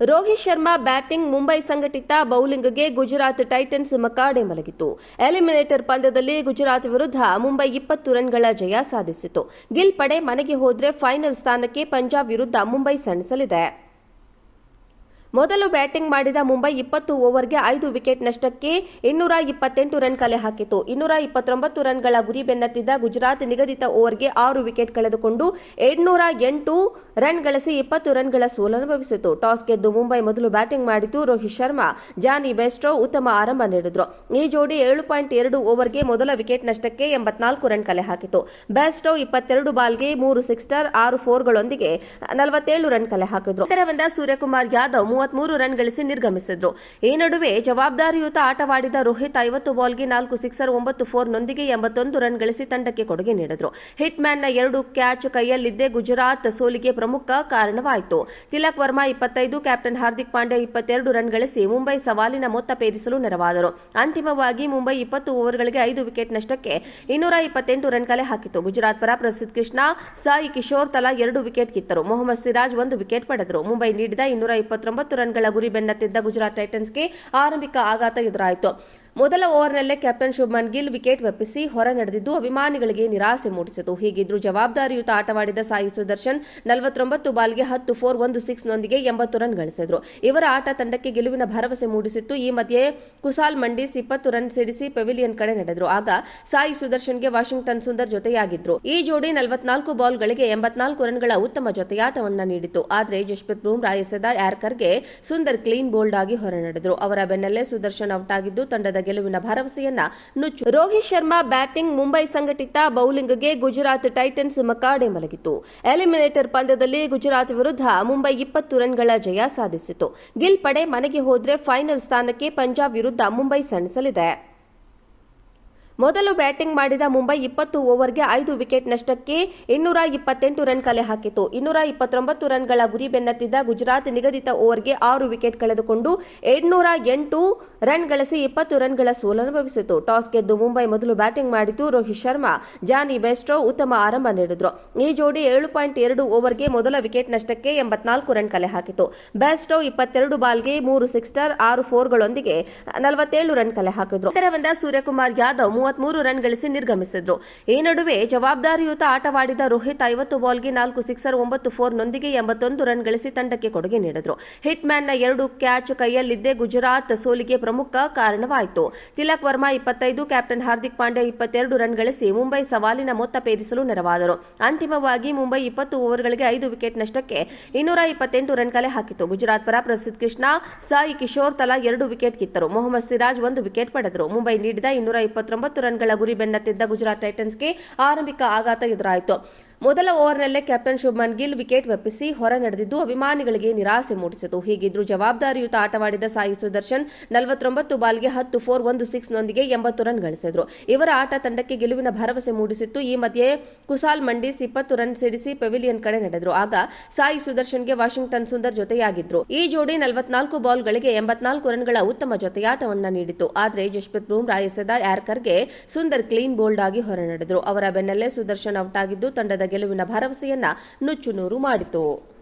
Rohit Sharma batting Mumbai ಸಂಘಟಿತ ಬೌಲಿಂಗ್ಗೆ Gujarat Titans ಮಕಾಡೆ ಮಲಗಿತು ಎಲಿಮಿನೇಟರ್ ಪಂದ್ಯದಲ್ಲಿ ಗುಜರಾತ್ ವಿರುದ್ಧ ಮುಂಬೈ ಇಪ್ಪತ್ತು ರನ್ಗಳ ಜಯ ಸಾಧಿಸಿತು. ಗಿಲ್ ಪಡೆ ಮನೆಗೆ ಹೋದ್ರೆ ಫೈನಲ್ ಸ್ಥಾನಕ್ಕೆ ಪಂಜಾಬ್ ವಿರುದ್ಧ ಮುಂಬೈ ಸೆಣಸಲಿದೆ. ಮೊದಲು ಬ್ಯಾಟಿಂಗ್ ಮಾಡಿದ ಮುಂಬೈ ಇಪ್ಪತ್ತು ಓವರ್ಗೆ ಐದು ವಿಕೆಟ್ ನಷ್ಟಕ್ಕೆ ಇನ್ನೂರ ಇಪ್ಪತ್ತೆಂಟು ರನ್ ಕಲೆ ಹಾಕಿತು. ಇನ್ನೂರ ಇಪ್ಪತ್ತೊಂಬತ್ತು ರನ್ಗಳ ಗುರಿ ಬೆನ್ನತ್ತಿದ್ದ ಗುಜರಾತ್ ನಿಗದಿತ ಓವರ್ಗೆ ಆರು ವಿಕೆಟ್ ಕಳೆದುಕೊಂಡು ಏಳ್ನೂರ ಎಂಟು ರನ್ ಗಳಿಸಿ ಇಪ್ಪತ್ತು ರನ್ಗಳ ಸೋಲನುಭವಿಸಿತು ಟಾಸ್ ಗೆದ್ದು ಮುಂಬೈ ಮೊದಲು ಬ್ಯಾಟಿಂಗ್ ಮಾಡಿತು ರೋಹಿತ್ ಶರ್ಮಾ. ಜಾನಿ ಬೆಸ್ಟ್ರೋ ಉತ್ತಮ ಆರಂಭ ನೀಡಿದ್ರು. ಈ ಜೋಡಿ ಏಳು ಪಾಯಿಂಟ್ ಎರಡು ಓವರ್ಗೆ ಮೊದಲ ವಿಕೆಟ್ ನಷ್ಟಕ್ಕೆ ಎಂಬತ್ನಾಲ್ಕು ರನ್ ಕಲೆ ಹಾಕಿತು. ಬೆಸ್ಟ್ರೋ ಇಪ್ಪತ್ತೆರಡು ಬಾಲ್ಗೆ ಮೂರು ಸಿಕ್ಸ್ಟರ್ ಆರು ಫೋರ್ಗಳೊಂದಿಗೆ ನಲವತ್ತೇಳು ರನ್ ಕಲೆ ಹಾಕಿದ್ರು. ನಂತರ ಬಂದ ಸೂರ್ಯಕುಮಾರ್ ಯಾದವ್ ಮೂವತ್ಮೂರು ರನ್ ಗಳಿಸಿ ನಿರ್ಗಮಿಸಿದ್ರು. ಈ ನಡುವೆ ಜವಾಬ್ದಾರಿಯುತ ಆಟವಾಡಿದ ರೋಹಿತ್ ಐವತ್ತು ಬಾಲ್ಗೆ ನಾಲ್ಕು ಸಿಕ್ಸರ್, ಒಂಬತ್ತು ಫೋರ್ ನೊಂದಿಗೆ ಎಂಬತ್ತೊಂದು ರನ್ ಗಳಿಸಿ ತಂಡಕ್ಕೆ ಕೊಡುಗೆ ನೀಡಿದ್ರು. ಹಿಟ್ ಮ್ಯಾನ್ನ ಎರಡು ಕ್ಯಾಚ್ ಕೈಯಲ್ಲಿದ್ದೇ ಗುಜರಾತ್ ಸೋಲಿಗೆ ಪ್ರಮುಖ ಕಾರಣವಾಯಿತು. ತಿಲಕ್ ವರ್ಮಾ ಇಪ್ಪತ್ತೈದು, ಕ್ಯಾಪ್ಟನ್ ಹಾರ್ದಿಕ್ ಪಾಂಡ್ಯ ಇಪ್ಪತ್ತೆರಡು ರನ್ ಗಳಿಸಿ ಮುಂಬೈ ಸವಾಲಿನ ಮೊತ್ತ ಪೇರಿಸಲು ನೆರವಾದರು. ಅಂತಿಮವಾಗಿ ಮುಂಬೈ ಇಪ್ಪತ್ತು ಓವರ್ಗಳಿಗೆ ಐದು ವಿಕೆಟ್ ನಷ್ಟಕ್ಕೆ ಇನ್ನೂರ ಇಪ್ಪತ್ತೆಂಟು ರನ್ ಕಲೆ ಹಾಕಿತು ಗುಜರಾತ್ ಪರ ಪ್ರಸಿದ್ಧ ಕೃಷ್ಣ, ಸಾಯಿ ಕಿಶೋರ್ ತಲಾ ಎರಡು ವಿಕೆಟ್ ಕಿತ್ತರು. ಮೊಹಮ್ಮದ್ ಸಿರಾಜ್ ಒಂದು ವಿಕೆಟ್ ಪಡೆದರು. ಮುಂಬೈ ನೀಡಿದ ಇನ್ನೂರ ಇಪ್ಪತ್ತೊಂಬತ್ತು ರನ್ಗಳ ಗುರಿ ಬೆನ್ನತ್ತಿದ್ದ ಗುಜರಾತ್ ಟೈಟನ್ಸ್ಗೆ ಆರಂಭಿಕ ಆಘಾತ ಎದುರಾಯಿತು. ಮೊದಲ ಓವರ್ನಲ್ಲೇ ಕ್ಯಾಪ್ಟನ್ ಶುಭ್ಮನ್ ಗಿಲ್ ವಿಕೆಟ್ ವ್ಯಪಿಸಿ ಹೊರ ನಡೆದಿದ್ದು ಅಭಿಮಾನಿಗಳಿಗೆ ನಿರಾಸೆ ಮೂಡಿಸಿತು. ಹೀಗಿದ್ರೂ ಜವಾಬ್ದಾರಿಯುತ ಆಟವಾಡಿದ ಸಾಯಿ ಸುದರ್ಶನ್ ನಲವತ್ತೊಂಬತ್ತು ಬಾಲ್ಗೆ ಹತ್ತು, ಫೋರ್, ಒಂದು ಸಿಕ್ಸ್ನೊಂದಿಗೆ ಎಂಬತ್ತು ರನ್ ಗಳಿಸಿದ್ರು. ಇವರ ಆಟ ತಂಡಕ್ಕೆ ಗೆಲುವಿನ ಭರವಸೆ ಮೂಡಿಸಿತ್ತು. ಈ ಮಧ್ಯೆ ಕುಸಾಲ್ ಮಂಡಿಸ್ ಇಪ್ಪತ್ತು ರನ್ ಸಿಡಿಸಿ ಪೆವಿಲಿಯನ್ ಕಡೆ ನಡೆದ್ರು. ಆಗ ಸಾಯಿ ಸುದರ್ಶನ್ಗೆ ವಾಷಿಂಗ್ಟನ್ ಸುಂದರ್ ಜೊತೆಯಾಗಿದ್ರು. ಈ ಜೋಡಿ ನಲವತ್ನಾಲ್ಕು ಬಾಲ್ಗಳಿಗೆ ಎಂಬತ್ನಾಲ್ಕು ರನ್ಗಳ ಉತ್ತಮ ಜೊತೆಯಾಟವನ್ನು ನೀಡಿತು ಆದರೆ ಜಶ್ಪ್ರೀತ್ ಬೂಮ್ರಾ ಎಸೆದ ಯಾರ್ಕರ್ಗೆ ಸುಂದರ್ ಕ್ಲೀನ್ ಬೋಲ್ಡ್ ಆಗಿ ಹೊರ ನಡೆದ್ರು. ಅವರ ಬೆನ್ನಲ್ಲೇ ಸುದರ್ಶನ್ ಔಟ್ ಆಗಿದ್ದು ತಂಡದ ಗೆಲುವಿನ ಭರವಸೆಯನ್ನ ನುಚ್ಚು. ರೋಹಿತ್ ಶರ್ಮಾ ಬ್ಯಾಟಿಂಗ್ ಮುಂಬೈ ಸಂಘಟಿತ ಬೌಲಿಂಗ್ಗೆ ಗುಜರಾತ್ ಟೈಟನ್ಸ್ ಮಕಾಡೆ ಮಲಗಿತು ಎಲಿಮಿನೇಟರ್ ಪಂದ್ಯದಲ್ಲಿ ಗುಜರಾತ್ ವಿರುದ್ಧ ಮುಂಬೈ ಇಪ್ಪತ್ತು ರನ್ಗಳ ಜಯ ಸಾಧಿಸಿತು. ಗಿಲ್ ಪಡೆ ಮನೆಗೆ ಹೋದ್ರೆ ಫೈನಲ್ ಸ್ಥಾನಕ್ಕೆ ಪಂಜಾಬ್ ವಿರುದ್ಧ ಮುಂಬೈ ಸೆಣಸಲಿದೆ. ಮೊದಲು ಬ್ಯಾಟಿಂಗ್ ಮಾಡಿದ ಮುಂಬೈ ಇಪ್ಪತ್ತು ಓವರ್ಗೆ ಐದು ವಿಕೆಟ್ ನಷ್ಟಕ್ಕೆ ಇನ್ನೂರ ಇಪ್ಪತ್ತೆಂಟು ರನ್ ಕಲೆ ಹಾಕಿತು. ಇನ್ನೂರ ಇಪ್ಪತ್ತೊಂಬತ್ತು ರನ್ಗಳ ಗುರಿ ಬೆನ್ನತ್ತಿದ್ದ ಗುಜರಾತ್ ನಿಗದಿತ ಓವರ್ಗೆ ಆರು ವಿಕೆಟ್ ಕಳೆದುಕೊಂಡು ಏಳ್ನೂರ ಎಂಟು ರನ್ ಗಳಿಸಿ ಇಪ್ಪತ್ತು ರನ್ಗಳ ಸೋಲನುಭವಿಸಿತು ಟಾಸ್ ಗೆದ್ದು ಮುಂಬೈ ಮೊದಲು ಬ್ಯಾಟಿಂಗ್ ಮಾಡಿತು ರೋಹಿತ್ ಶರ್ಮಾ. ಜಾನಿ ಬೆಸ್ಟ್ರೋ ಉತ್ತಮ ಆರಂಭ ನೀಡಿದ್ರು. ಈ ಜೋಡಿ ಏಳು ಪಾಯಿಂಟ್ ಎರಡು ಓವರ್ಗೆ ಮೊದಲ ವಿಕೆಟ್ ನಷ್ಟಕ್ಕೆ ಎಂಬತ್ನಾಲ್ಕು ರನ್ ಕಲೆ ಹಾಕಿತು. ಬೆಸ್ಟ್ರೋ ಇಪ್ಪತ್ತೆರಡು ಬಾಲ್ಗೆ ಮೂರು ಸಿಕ್ಸ್ಟರ್ ಆರು ಫೋರ್ಗಳೊಂದಿಗೆ ನಲವತ್ತೇಳು ರನ್ ಕಲೆ ಹಾಕಿದ್ರು. ನಂತರ ಬಂದ ಸೂರ್ಯಕುಮಾರ್ ಯಾದವ್ ಮೂವತ್ಮೂರು ರನ್ ಗಳಿಸಿ ನಿರ್ಗಮಿಸಿದ್ರು. ಈ ನಡುವೆ ಜವಾಬ್ದಾರಿಯುತ ಆಟವಾಡಿದ ರೋಹಿತ್ ಐವತ್ತು ಬಾಲ್ಗೆ ನಾಲ್ಕು ಸಿಕ್ಸರ್, ಒಂಬತ್ತು ಫೋರ್ನೊಂದಿಗೆ ಎಂಬತ್ತೊಂದು ರನ್ ಗಳಿಸಿ ತಂಡಕ್ಕೆ ಕೊಡುಗೆ ನೀಡಿದ್ರು. ಹಿಟ್ ಮ್ಯಾನ್ನ ಎರಡು ಕ್ಯಾಚ್ ಕೈಯಲ್ಲಿದ್ದೇ ಗುಜರಾತ್ ಸೋಲಿಗೆ ಪ್ರಮುಖ ಕಾರಣವಾಯಿತು. ತಿಲಕ್ ವರ್ಮಾ ಇಪ್ಪತ್ತೈದು, ಕ್ಯಾಪ್ಟನ್ ಹಾರ್ದಿಕ್ ಪಾಂಡ್ಯ ಇಪ್ಪತ್ತೆರಡು ರನ್ ಗಳಿಸಿ ಮುಂಬೈ ಸವಾಲಿನ ಮೊತ್ತ ಪೇರಿಸಲು ನೆರವಾದರು. ಅಂತಿಮವಾಗಿ ಮುಂಬೈ ಇಪ್ಪತ್ತು ಓವರ್ಗಳಿಗೆ ಐದು ವಿಕೆಟ್ ನಷ್ಟಕ್ಕೆ ಇನ್ನೂರ ಇಪ್ಪತ್ತೆಂಟು ರನ್ ಕಲೆ ಹಾಕಿತು ಗುಜರಾತ್ ಪರ ಪ್ರಸಿದ್ಧ ಕೃಷ್ಣ, ಸಾಯಿ ಕಿಶೋರ್ ತಲಾ ಎರಡು ವಿಕೆಟ್ ಕಿತ್ತರು. ಮೊಹಮ್ಮದ್ ಸಿರಾಜ್ ಒಂದು ವಿಕೆಟ್ ಪಡೆದರು. ಮುಂಬೈ ನೀಡಿದ ಇನ್ನೂರ ಇಪ್ಪತ್ತೊಂಬತ್ತು ರನ್ಗಳ ಗುರಿ ಬೆನ್ನತ್ತಿದ್ದ ಗುಜರಾತ್ ಟೈಟನ್ಸ್ಗೆ ಆರಂಭಿಕ ಆಘಾತ ಎದುರಾಯಿತು. ಮೊದಲ ಓವರ್ನಲ್ಲೇ ಕ್ಯಾಪ್ಟನ್ ಶುಭ್ಮನ್ ಗಿಲ್ ವಿಕೆಟ್ ವೆಪ್ಪಿಸಿ ಹೊರ ನಡೆದಿದ್ದು ಅಭಿಮಾನಿಗಳಿಗೆ ನಿರಾಸೆ ಮೂಡಿಸಿತು. ಹೀಗಿದ್ರೂ ಜವಾಬ್ದಾರಿಯುತ ಆಟವಾಡಿದ ಸಾಯಿ ಸುದರ್ಶನ್ ನಲವತ್ತೊಂಬತ್ತು ಬಾಲ್ಗೆ ಹತ್ತು ಫೋರ್ ಒಂದು ಸಿಕ್ಸ್ ನೊಂದಿಗೆ ಎಂಬತ್ತು ರನ್ ಗಳಿಸಿದ್ರು. ಇವರ ಆಟ ತಂಡಕ್ಕೆ ಗೆಲುವಿನ ಭರವಸೆ ಮೂಡಿಸಿತ್ತು. ಈ ಮಧ್ಯೆ ಕುಸಾಲ್ ಮಂಡಿಸ್ ಇಪ್ಪತ್ತು ರನ್ ಸಿಡಿಸಿ ಪೆವಿಲಿಯನ್ ಕಡೆ ನಡೆದ್ರು. ಆಗ ಸಾಯಿ ಸುದರ್ಶನ್ಗೆ ವಾಷಿಂಗ್ಟನ್ ಸುಂದರ್ ಜೊತೆಯಾಗಿದ್ರು. ಈ ಜೋಡಿ ನಲವತ್ನಾಲ್ಕು ಬಾಲ್ಗಳಿಗೆ ಎಂಬತ್ನಾಲ್ಕು ರನ್ಗಳ ಉತ್ತಮ ಜೊತೆಯಾಟವನ್ನು ನೀಡಿತು ಆದರೆ ಜಶ್ಪ್ರೀತ್ ಬೂಮ್ರಾ ಎಸೆದ ಯಾರ್ಕರ್ಗೆ ಸುಂದರ್ ಕ್ಲೀನ್ ಬೋಲ್ಡ್ ಆಗಿ ಹೊರ ನಡೆದ್ರು. ಅವರ ಬೆನ್ನಲ್ಲೇ ಸುದರ್ಶನ್ ಔಟ್ ಆಗಿದ್ದು ತಂಡದ ಗೆಲುವಿನ ಭರವಸೆಯನ್ನ ನುಚ್ಚುನೂರು ಮಾಡಿತು.